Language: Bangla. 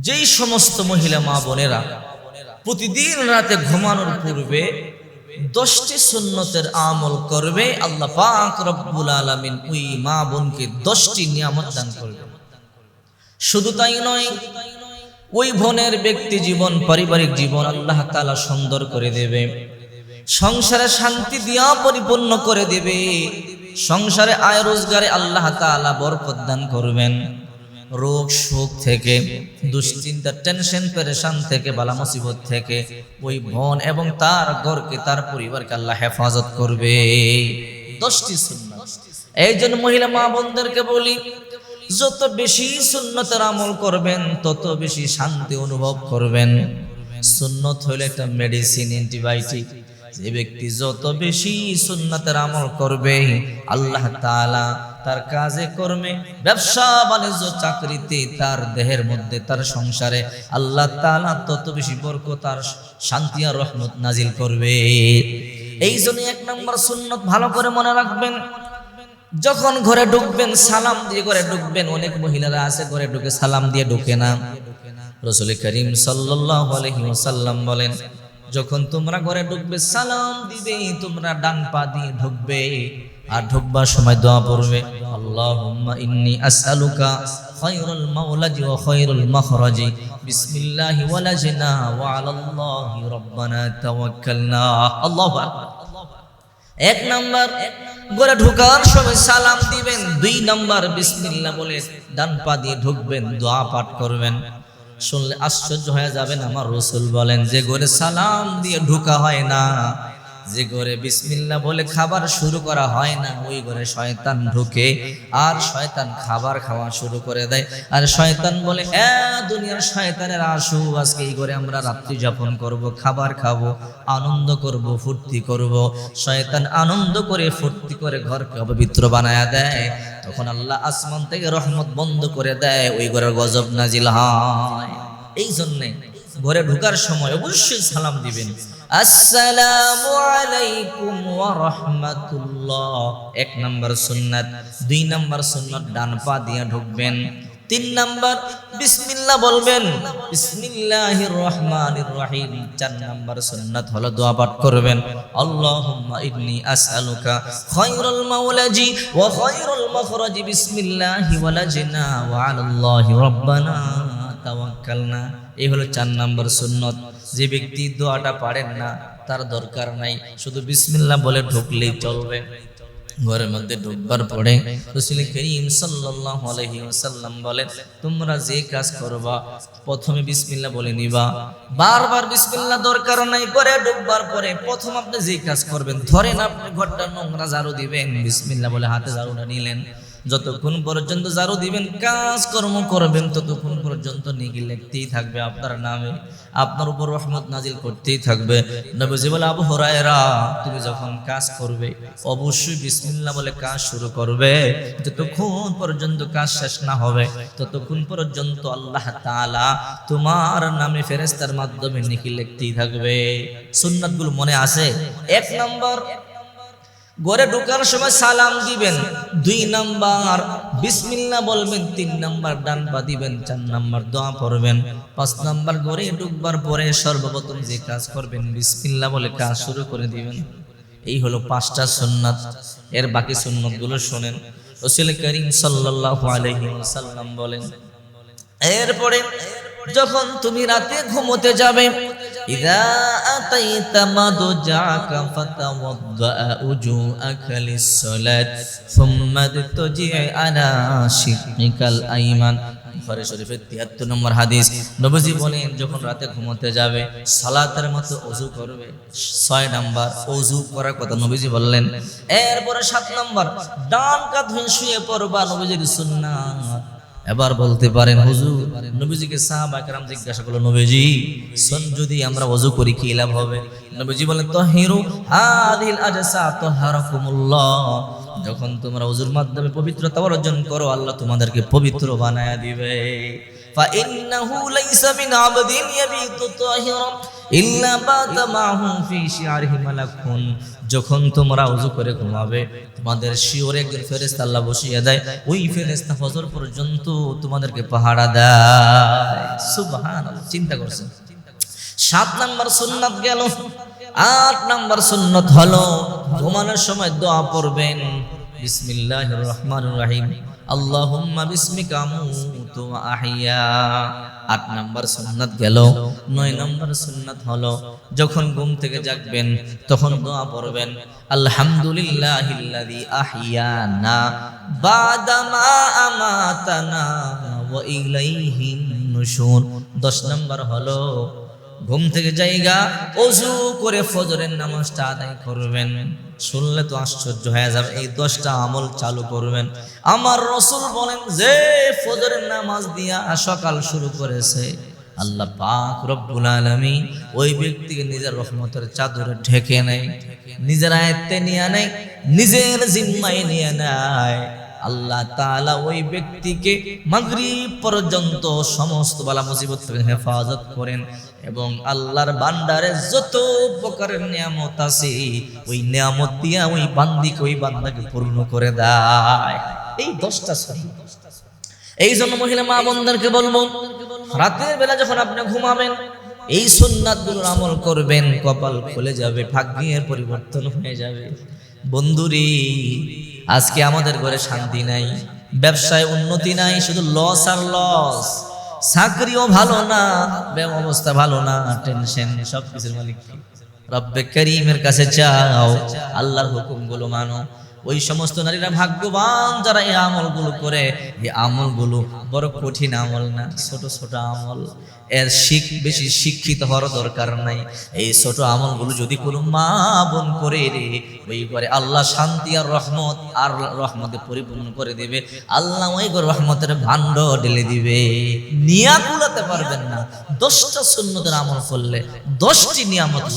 যেই সমস্ত মহিলা মা বোনেরা প্রতিদিন রাতে ঘুমানোর পূর্বে দশটি সুন্নতের আমল করবে, আল্লাহ পাক রব্বুল আলামিন ওই মা বোনকে দশটি নিয়ামত দান করবে। শুধু তাই নয়, ওই বোনের ব্যক্তি জীবন, পারিবারিক জীবন আল্লাহ তাআলা সুন্দর করে দেবে। সংসারে শান্তি দিয়া পরিপূর্ণ করে দেবে। সংসারে আয় রোজগারে আল্লাহ তাআলা বরকত দান করবেন। রোগ শোক থেকে, দুশ্চিন্তা টেনশন পেরেশান থেকে, বালা মুসিবত থেকে, ওই বোন এবং তার ঘরকে, তার পরিবারকে আল্লাহ হেফাজত করবে। দশটি এই জন্য মহিলা মা বোনদেরকে বলি, যত বেশি সুন্নতের আমল করবেন, তত বেশি শান্তি অনুভব করবেন। সুন্নত হলো একটা মেডিসিন অ্যান্টিবায়োটিক যে ব্যক্তি যত বেশি সুন্নতের আমল করবে, আল্লাহ তাআলা তার কাজে কর্মে, ব্যবসা বাণিজ্য চাকরিতে তার দেহের মধ্যে, তার সংসারে আল্লাহ তাআলা তত বেশি বরকত তার শান্তি আর রহমত নাজিল করবে। এই জন্য এক নম্বর সুন্নত ভালো করে মনে রাখবেন। যখন ঘরে ঢুকবেন, সালাম দিয়ে ঘরে ঢুকবেন, অনেক মহিলারা আছে, ঘরে ঢুকে সালাম দিয়ে ঢুকে না। রসুল করিম আলাইহি বলেন, যখন তোমরা ঘরে ঢুকবে, সালাম দিবে, তোমরা ডান পা দিয়ে ঢুকবে। আর ঢুকবার সময় দোয়া পড়বে, আল্লাহুম্মা ইন্নী আসআলুকা খায়রুল মাওলাজি ওয়া খায়রুল মাখরাজি। বিসমিল্লাহি ওয়ালাজনা ওয়া আলাল্লাহি রাব্বানা তাওয়াক্কালনা। আল্লাহু আকবার। এক নাম্বার ঘরে ঢোকার সময় সালাম দিবেন। দুই নাম্বার, বিসমিল্লাহ বলে ডান পা দিয়ে ঢুকবেন, দোয়া পাঠ করবেন। শুনলে আশ্চর্য হয়ে যাবেন, আমার রসুল বলেন যে ঘরে সালাম দিয়ে ঢোকা হয় না। যে ঘরে বিসমিল্লাহ বলে খাবার শুরু করা হয় না, ওই ঘরে শয়তান ঢুকে আর শয়তান খাবার খাওয়া শুরু করে দেয়। আর শয়তান বলে দুনিয়ার শয়তানের আসু আজকে এই ঘরে আমরা রাত্রি যাপন করব, খাবার খাব, আনন্দ করব, ফুর্তি করব। শয়তান আনন্দ করে, ফুর্তি করে ঘরকে অপবিত্র বানায়া দেয়। তখন আল্লাহ আসমান থেকে রহমত বন্ধ করে দেয়, ওই ঘরের গজব নাজিল হয়। এই জন্যে ঘরে ঢোকার সময় অবশ্যই সালাম দিবেন। আসসালামু আলাইকুম ওয়া রাহমাতুল্লাহ এক নাম্বার সুন্নাত, দুই নাম্বার সুন্নাত ডান পা দিয়ে ঢুকবেন। তিন নাম্বার, বিসমিল্লাহ বলবেন। বিসমিল্লাহির রহমানির রহিম। চার নাম্বার সুন্নাত হলো দোয়া পাঠ করবেন। আল্লাহুম্মা ইন্নী আসআলুকা খায়রুল মাওলাজি ওয়া খায়রুল মাখরাজি। বিসমিল্লাহি ওয়ালাজনা ওয়া আলাল্লাহি রাব্বানা তাওয়াক্কালনা। এই হলো চার নাম্বার সুন্নত। যে ব্যক্তি দোয়াটা পারেন না, তার দরকার নাই। শুধু বিসমিল্লাহ বলে ঢুকলেই চলবে। ঘরের মধ্যে ঢুকবার পরে রসুল করিম আলাইহি বলেন, তোমরা যে কাজ করবা, প্রথমে বিসমিল্লা বলে নিবা। বারবার বিসমিল্লা দরকার নাই করে ঢুকবার পরে প্রথম আপনি যে কাজ করবেন, ধরেন আপনি ঘরটা নোংরা ঝাড়ু দিবেন বিসমিল্লা বলে হাতে ঝাড়ুটা নিলেন। যতক্ষণ পর্যন্ত ঝাড়ু দিবেন কাজ কর্ম করবেন, ততক্ষণ পর্যন্ত নেকি লিখতেই থাকবে আপনার নামে, আপনার উপর রহমত নাজিল করতেই থাকবে। নবীজি বলে, আবু হরায়রা, তুমি যখন কাজ করবে, অবশ্যই বিসমিল্লাহ বলে কাজ শুরু করবে। যতক্ষণ পর্যন্ত কাজ শেষ না হবে, ততক্ষণ পর্যন্ত আল্লাহ তাআলা তোমার নামে ফেরেস্তার মাধ্যমে নেকি লিখতেই থাকবে। সুন্নাতগুলো মনে আছে? এক নম্বর ঘরে ঢোকার সময় সালাম দিবেন, দুই নাম্বার বিসমিল্লাহ বলবেন, তিন নাম্বার, ডান পা দিবেন, চার নাম্বার, দোয়া পড়বেন। পাঁচ নাম্বার ঘরে ঢুকবার পরে সর্বপ্রথম যে কাজ করবেন বিসমিল্লাহ বলে কাজ শুরু করে দিবেন। এই হলো পাঁচটা সুন্নাত। এর বাকি সুন্নতগুলো শোনেন। রসুল করিম সাল্লাল্লাহু আলাইহি ওয়াসাল্লাম বলেন, এরপরে যখন তুমি রাতে ঘুমোতে যাবে উজুআকা লিস-সালাত সুম্মা তাজি আলা শিকিকাল আইমান বুখারী শরীফের 73 নম্বর হাদিস। নবীজি বলেন, যখন রাতে ঘুমোতে যাবে, সালাতের মতো ওযু করবে। 6 নাম্বার ওযু করার কথা নবীজি বললেন। এরপরে 7 নাম্বার, ডান কাঁধ শুয়ে পড়বা নবীজির সুন্নাত। এবার বলতে পারেন হুজুর নবীজিকে সাহাবা کرام জিজ্ঞাসা করলো নবীজি সন যদি আমরা ওযু করি কি লাভ হবে নবীজি বলেন তাহিরু হাদিল আজসা তাহারাকুমুল্লাহ যখন তোমরা ওযুর মাধ্যমে পবিত্রতা অর্জন করো আল্লাহ তোমাদেরকে পবিত্র বানায়া দিবে فإنه ليس من عبد يبيت طاهرا إلا بات معه في شعره ملك যখন তোমরা উজু করে ঘুমাবে, তোমাদের শিওরে একজন ফেরেস্তা আল্লাহ বসিয়ে দেয়, ওই ফেরেস্তা ফজর পর্যন্ত তোমাদেরকে পাহারা দেয়। সুবহান চিন্তা করছেন। সাত নাম্বার সুন্নাত গেল, আট নাম্বার সুন্নত হলো, ঘুমানোর সময় দোয়া পড়বেন। বিসমিল্লাহির রহমানির রহিম। আল্লাহুম্মা বিসমিকা আমুতু ওয়া আহইয়া আট নাম্বার সুন্নাত গেল, নয় নাম্বার সুন্নাত হলো, যখন ঘুম থেকে জাগবেন, তখন দোয়া পড়বেন, আলহামদুলিল্লাহিল্লাযী আহইয়ানা বাদামা আমাতানা ওয়া ইলাইহিন নুশুর। দশ নাম্বার হলো, ঘুম থেকে জায়গা, অজু করে ফজরের নামাজটা আদায় করবেন। শুনলে তো আশ্চর্য হয়ে যাবে, এই দশটা আমল চালু করবেন। আমার রসুল বলেন, যে ফজরের নামাজ দিয়া সকাল শুরু করেছে, আল্লাহ পাক রব্বুল আলামিন ওই ব্যক্তিকে নিজের রহমতের চাদরে ঢেকে নেয়, নিজের আয়ত্তে নিয়ে নেয়, নিজের জিম্মায় নিয়ে নেয়। আল্লাহ তাআলা ওই ব্যক্তিকে মাগরিব পর্যন্ত সমস্ত বালা মুসিবত হেফাজত করেন এবং আল্লাহর বান্দারে যত প্রকারের নিয়ামত আছে, ওই নিয়ামত দিয়া ওই বান্দিকে ওই বান্দাকে পূর্ণ করে দেয়। এই দশটা সুন্নাত এই জন্য মহিলা মা বোনদেরকে বলব, রাতের বেলা যখন আপনি ঘুমাবেন, এই সুন্নাতগুলোর আমল করবেন, কপাল খুলে যাবে, ভাগ্যের পরিবর্তন হয়ে যাবে। বন্ধুরি আজকে আমাদের ঘরে শান্তি নাই, ব্যবসায় উন্নতি নাই, শুধু লস আর লস চাকরিও ভালো না অবস্থা ভালো না টেনশন সব কিছুর মালিক? রব্বে করিমের কাছে চাও, আল্লাহর হুকুমগুলো মানো। ওই সমস্ত নারীরা ভাগ্যবান যারা এই আমলগুলো করে, এই আমলগুলো বড় কঠিন আমল না, ছোট ছোট আমল। এর শিখ বেশি শিক্ষিত হওয়ার দরকার নাই। এই ছোট আমলগুলো যদি কোনো মা বোন করে রে, ওই করে আল্লাহ শান্তি আর রহমত, আর রহমতে পরিপূর্ণ করে দেবে। আল্লাহ ওই করে রহমতের ভাণ্ড ঢেলে দিবে। নিয়া কুলাতে পারবেন না। দশটা শূন্যদের আমল করলে দশটি নিয়ামত